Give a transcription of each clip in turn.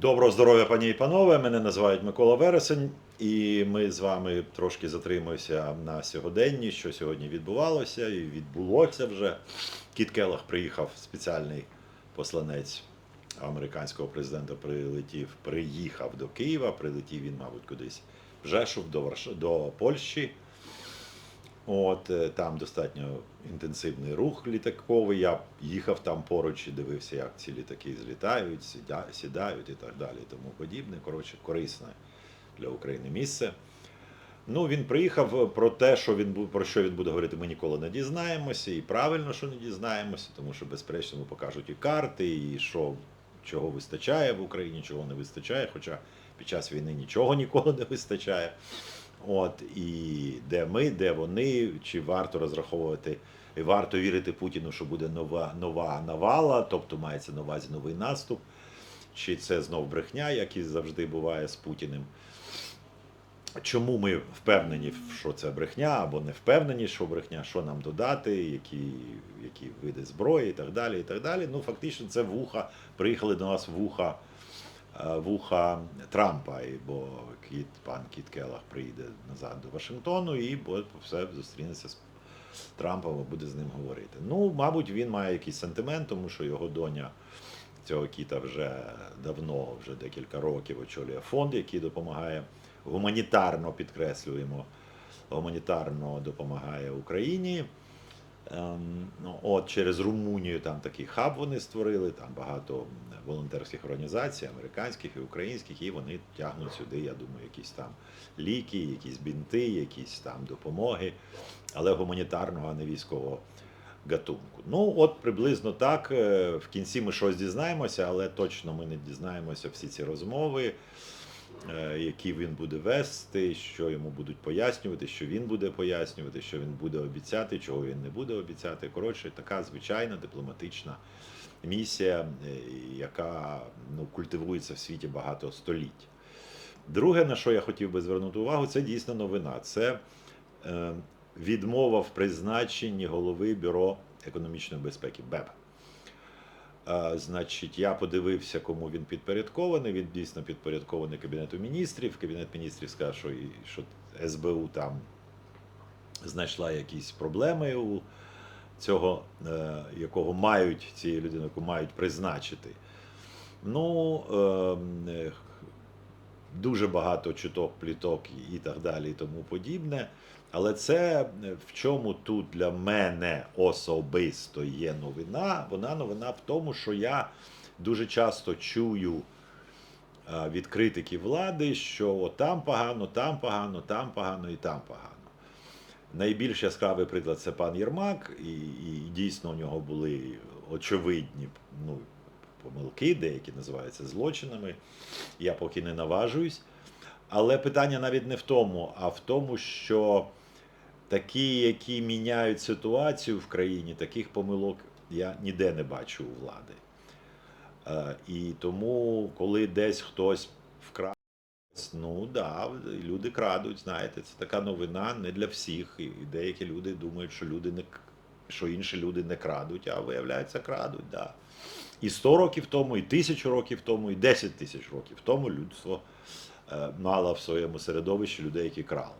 Доброго здоров'я, пані і панове. Мене називають Микола Вересень, і ми з вами трошки затримуємося на сьогоденні, що сьогодні відбувалося, і відбулося вже. Кіт Келлах приїхав спеціальний посланець американського президента. Прилетів, приїхав до Києва. Прилетів він, мабуть, кудись в Жешув до Варш... до Польщі. От е, там достатньо інтенсивний рух літаковий. Я їхав там поруч і дивився, як ці літаки злітають, сідають і так далі, тому подібне. Коротше, корисне для України місце. Ну, він приїхав е, про те, що він про що він буде говорити, ми ніколи не дізнаємося, і правильно, що не дізнаємося, тому що безперечно покажуть і карти, і що чого вистачає в Україні, чого не вистачає. Хоча під час війни нічого ніколи не вистачає. От і де ми, де вони, чи варто розраховувати, і варто вірити Путіну, що буде нова нова навала, тобто мається на увазі новий наступ, чи це знов брехня, як і завжди буває з Путіним. Чому ми впевнені, що це брехня, або не впевнені, що брехня, що нам додати, які, які види зброї і так далі. і так далі. Ну, фактично, це вуха, приїхали до нас вуха, вуха Трампа, бо кіт, пан Кіт Келах приїде назад до Вашингтону і все зустрінеться з Трампом буде з ним говорити. Ну, мабуть, він має якийсь сентимент, тому що його доня цього кіта вже давно, вже декілька років очолює фонд, який допомагає гуманітарно підкреслюємо, гуманітарно допомагає Україні. Ем, ну, от через Румунію там такий хаб вони створили, там багато волонтерських організацій, американських і українських, і вони тягнуть сюди, я думаю, якісь там ліки, якісь бінти, якісь там допомоги, але гуманітарного, а не військового гатунку. Ну, от приблизно так. Е, В кінці ми щось дізнаємося, але точно ми не дізнаємося всі ці розмови які він буде вести, що йому будуть пояснювати, що він буде пояснювати, що він буде обіцяти, чого він не буде обіцяти. Коротше, така звичайна дипломатична місія, е, яка ну, культивується в світі багато століть. Друге, на що я хотів би звернути увагу, це дійсно новина. Це е, відмова в призначенні голови Бюро економічної безпеки БЕБ. Значить, я подивився, кому він підпорядкований. Він дійсно підпорядкований Кабінету міністрів. Кабінет міністрів сказав, що, що СБУ там знайшла якісь проблеми у цього, е, якого мають цієї людини, яку мають призначити. Ну, ем, дуже багато чуток, пліток і так далі, і тому подібне. Але це е, в чому тут для мене особисто є новина. Вона новина в тому, що я дуже часто чую е, від критиків влади, що там погано, там погано, там погано і там погано. Найбільш яскравий приклад це пан Єрмак, і, і дійсно у нього були очевидні ну, помилки, деякі називаються злочинами. Я поки не наважуюсь. Але питання навіть не в тому, а в тому, що такі, які міняють ситуацію в країні, таких помилок я ніде не бачу у влади. Е, І тому, коли десь хтось вкрав, ну да, люди крадуть, знаєте, це така новина не для всіх. І деякі люди думають, що люди не що інші люди не крадуть, а виявляється, крадуть, да. І 100 років тому, і тисячу років тому, і 10 тисяч років тому людство е, мало в своєму середовищі людей, які крали.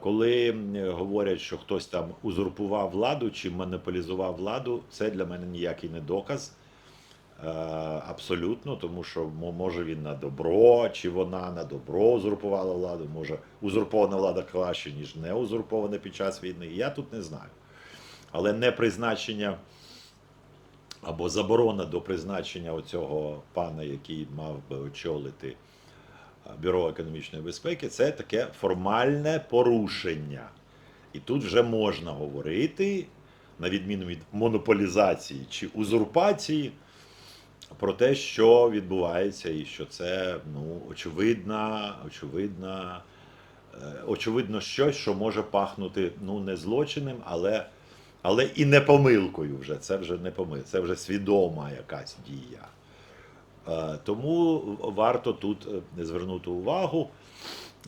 Коли говорять, що хтось там узурпував владу чи монополізував владу, це для мене ніякий не доказ. Е, Абсолютно, тому що може він на добро, чи вона на добро узурпувала владу, може узурпована влада краще, ніж не узурпована під час війни. Я тут не знаю. Але не призначення або заборона до призначення оцього пана, який мав би очолити Бюро економічної безпеки, це таке формальне порушення. І тут вже можна говорити, на відміну від монополізації чи узурпації, про те, що відбувається, і що це ну, очевидна, очевидна, е, очевидно щось, що може пахнути ну, не злочином, але, але і не помилкою вже. Це вже не помилка, це вже свідома якась дія. Е, Тому варто тут е, звернути увагу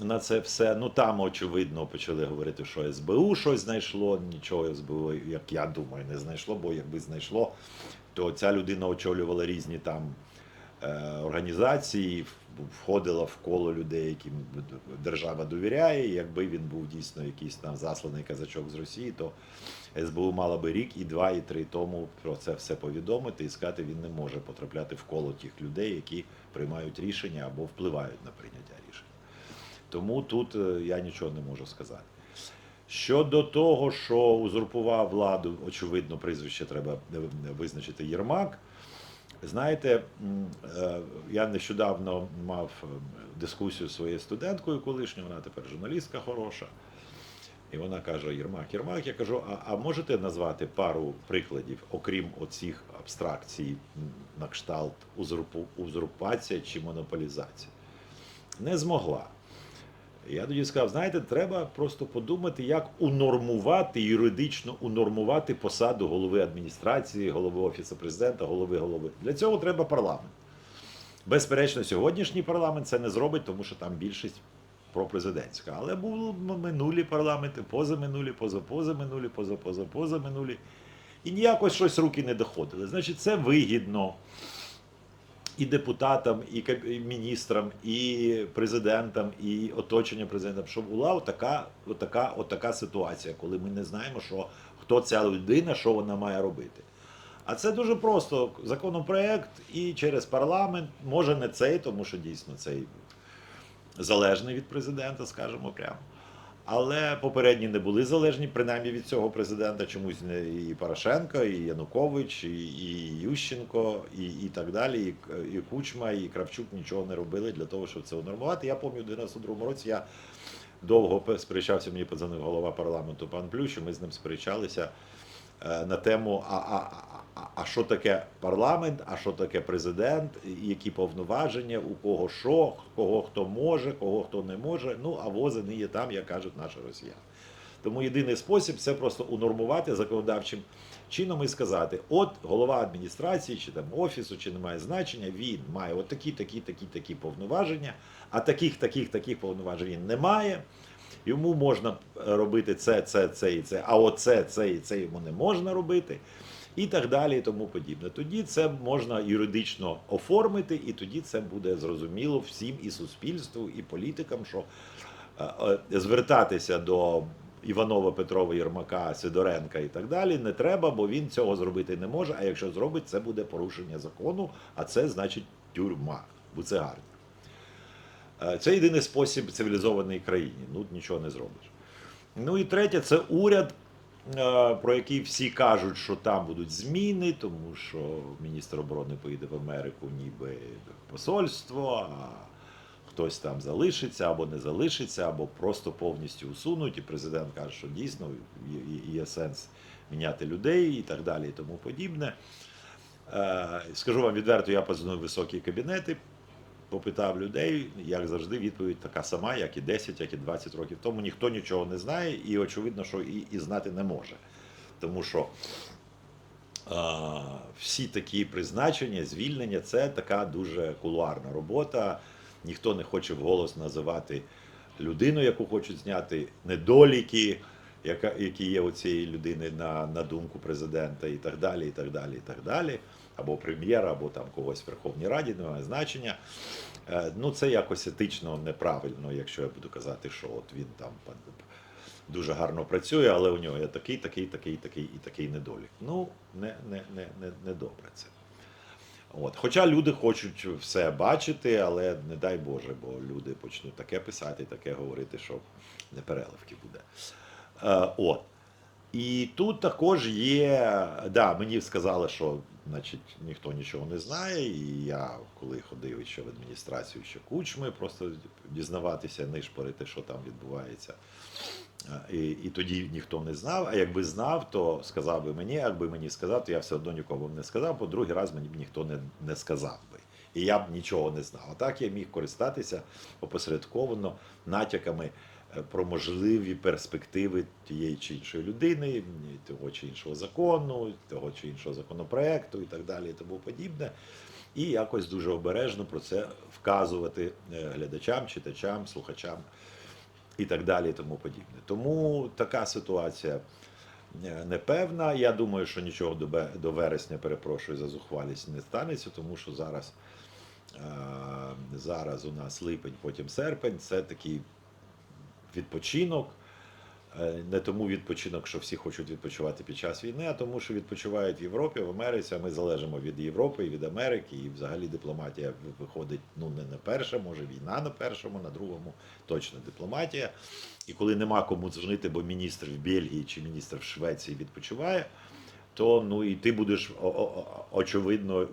на це все. Ну там, очевидно, почали говорити, що СБУ щось знайшло. Нічого СБУ, як я думаю, не знайшло, бо якби знайшло, то ця людина очолювала різні там е, організацій в- входила в коло людей, яким держава довіряє. Якби він був дійсно якийсь там засланий казачок з Росії, то СБУ мала би рік і два, і три тому про це все повідомити і сказати, він не може потрапляти в коло тих людей, які приймають рішення або впливають на прийняття рішень. Тому тут е, я нічого не можу сказати. Щодо того, що узурпував владу, очевидно, прізвище треба е, визначити Єрмак. Знаєте, е, я нещодавно мав дискусію зі своєю студенткою колишньою, вона тепер журналістка хороша. І вона каже: Єрмак, Єрмак, я кажу, а, а можете назвати пару прикладів, окрім оцих абстракцій на кшталт узурпація чи монополізація? Не змогла. Я тоді сказав: знаєте, треба просто подумати, як унормувати, юридично унормувати посаду голови адміністрації, голови офісу президента, голови голови. Для цього треба парламент. Безперечно, сьогоднішній парламент це не зробить, тому що там більшість пропрезидентська. Але були минулі парламенти, позаминулі, позапозаминулі, позапозапозаминулі. І ніякось щось руки не доходили. Значить, це вигідно і депутатам, і міністрам, і президентам, і оточення президента, щоб була отака, отака, отака ситуація, коли ми не знаємо, що хто ця людина, що вона має робити. А це дуже просто. Законопроект і через парламент, може не цей, тому що дійсно цей залежний від президента, скажімо прямо. Але попередні не були залежні, принаймні від цього президента, чомусь не і Порошенко, і Янукович, і, і Ющенко, і, і так далі, і, і Кучма, і Кравчук нічого не робили для того, щоб це унормувати. Я пам'ятаю, в 92-му році я довго сперечався, мені подзвонив голова парламенту пан Плющ, і ми з ним сперечалися на тему, а, а, а, а що таке парламент, а що таке президент, які повноваження, у кого що, кого хто може, кого хто не може. Ну, а вози не є там, як кажуть наші росіяни. Тому єдиний спосіб це просто унормувати законодавчим чином і сказати: от голова адміністрації чи там офісу, чи не має значення, він має от такі, такі, такі, такі повноваження, а таких, таких, таких повноважень він не має. Йому можна робити це, це, це і це, а оце, це і це йому не можна робити, і так далі, і тому подібне. Тоді це можна юридично оформити, і тоді це буде зрозуміло всім і суспільству, і політикам, що е, е, звертатися до Іванова, Петрова, Єрмака, Сидоренка і так далі не треба, бо він цього зробити не може. А якщо зробить, це буде порушення закону, а це значить тюрма, буцегарня. Е, Це єдиний спосіб в цивілізованій країні. Ну, нічого не зробиш. Ну і третє, це уряд, е, про який всі кажуть, що там будуть зміни, тому що міністр оборони поїде в Америку, ніби посольство, а хтось там залишиться або не залишиться, або просто повністю усунуть. І президент каже, що дійсно є сенс міняти людей і так далі, і тому подібне. Е, Скажу вам відверто, я позвонив високі кабінети, попитав людей, як завжди, відповідь така сама, як і 10, як і 20 років тому. Ніхто нічого не знає, і очевидно, що і, і знати не може. Тому що а, всі такі призначення, звільнення це така дуже кулуарна робота. Ніхто не хоче вголос називати людину, яку хочуть зняти, недоліки, яка, які є у цієї людини на, на думку президента, і так далі, і так далі, і так далі. Або прем'єра, або там когось в Верховній Раді, немає значення. Е, Ну, це якось етично неправильно, якщо я буду казати, що от він там дуже гарно працює, але у нього є такий, такий, такий, такий і такий недолік. Ну, не, не, не, не, не добре це. От. Хоча люди хочуть все бачити, але не дай Боже, бо люди почнуть таке писати, таке говорити, що не переливки буде. Е, от. І тут також є. Да, мені сказали, що значить, ніхто нічого не знає. І я, коли ходив ще в адміністрацію, ще кучми, просто дізнаватися, нишпорити, що там відбувається. Е, І, і тоді ніхто не знав. А якби знав, то сказав би мені, якби мені сказав, то я все одно нікому б не сказав, бо другий раз мені б ніхто не, не сказав би. І я б нічого не знав. А так я міг користатися опосередковано натяками про можливі перспективи тієї чи іншої людини, того чи іншого закону, того чи іншого законопроекту і так далі, і тому подібне. І якось дуже обережно про це вказувати е, глядачам, читачам, слухачам і так далі, і тому подібне. Тому така ситуація е, непевна. Я думаю, що нічого до вересня, перепрошую за зухвалість, не станеться, тому що зараз зараз у нас липень, потім серпень. Це такий відпочинок. Е, Не тому відпочинок, що всі хочуть відпочивати під час війни, а тому, що відпочивають в Європі, в Америці. А ми залежимо від Європи і від Америки. І взагалі дипломатія виходить ну не на перше, може війна на першому, на другому точно дипломатія. І коли нема кому дзвонити, бо міністр в Бельгії чи міністр в Швеції відпочиває, то ну і ти будеш очевидно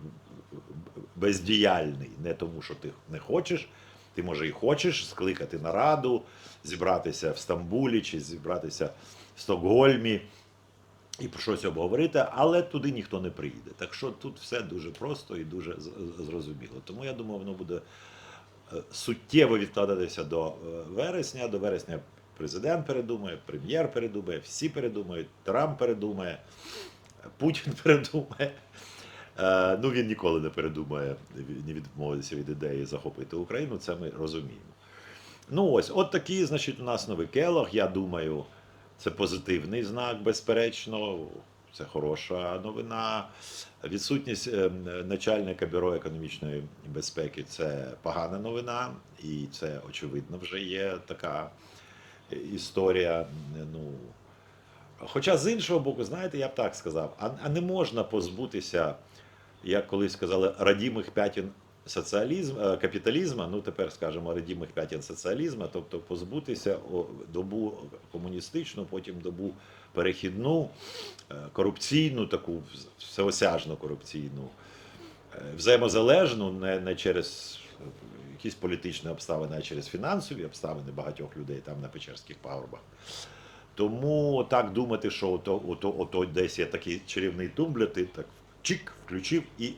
бездіяльний, не тому, що ти не хочеш. Ти може і хочеш скликати нараду, зібратися в Стамбулі чи зібратися в Стокгольмі і про щось обговорити, але туди ніхто не приїде. Так що тут все дуже просто і дуже зрозуміло. Тому я думаю, воно буде е, суттєво відкладатися до е, вересня. До вересня президент передумає, прем'єр передумає, всі передумають, Трамп передумає, Путін передумає. Е, Ну, він ніколи не передумає, не відмовитися від ідеї захопити Україну, це ми розуміємо. Ну ось, от такий, значить, у нас новий келох. Я думаю, це позитивний знак, безперечно. Це хороша новина. Відсутність е, начальника бюро економічної безпеки це погана новина, і це очевидно вже є така історія. Ну, Хоча з іншого боку, знаєте, я б так сказав, а, а не можна позбутися, як колись сказали, радімих п'ятін соціалізм, е, капіталізму, ну тепер скажемо радімих п'ятін соціалізму, тобто позбутися добу комуністичну, потім добу перехідну, е, корупційну, таку всеосяжну корупційну, е, взаємозалежну, не, не через якісь політичні обставини, а через фінансові обставини багатьох людей там на Печерських пагорбах. Тому так думати, що ото, ото, ото десь є такий чарівний тумбля, ти так чик, включив і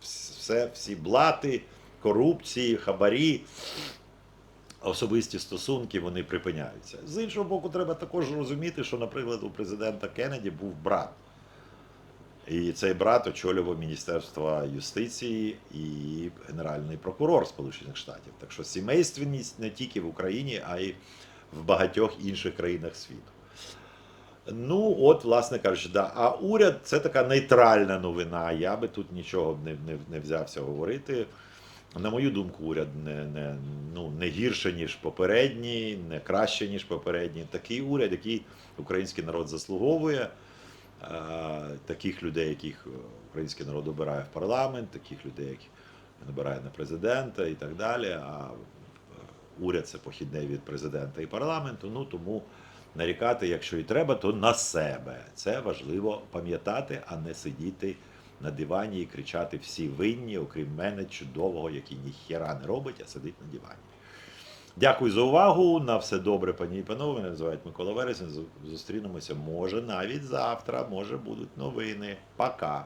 все, всі блати, корупції, хабарі, особисті стосунки вони припиняються. З іншого боку, треба також розуміти, що, наприклад, у президента Кеннеді був брат. І цей брат очолював Міністерство юстиції і Генеральний прокурор Сполучених Штатів. Так що сімейственність не тільки в Україні, а й в багатьох інших країнах світу. Ну, от, власне кажучи, да. А уряд це така нейтральна новина. Я би тут нічого не, не, не взявся говорити. На мою думку, уряд не, не, ну, не гірше, ніж попередній, не краще, ніж попередній. Такий уряд, який український народ заслуговує. Е, Таких людей, яких український народ обирає в парламент, таких людей, яких він обирає на президента і так далі. А уряд це похідний від президента і парламенту. Ну тому нарікати, якщо і треба, то на себе. Це важливо пам'ятати, а не сидіти на дивані і кричати всі винні, окрім мене, чудового, який ніхіра не робить, а сидить на дивані. Дякую за увагу. На все добре, пані і панове. Мене називають Микола Вересень. Зустрінемося. Може навіть завтра, може будуть новини. Пока.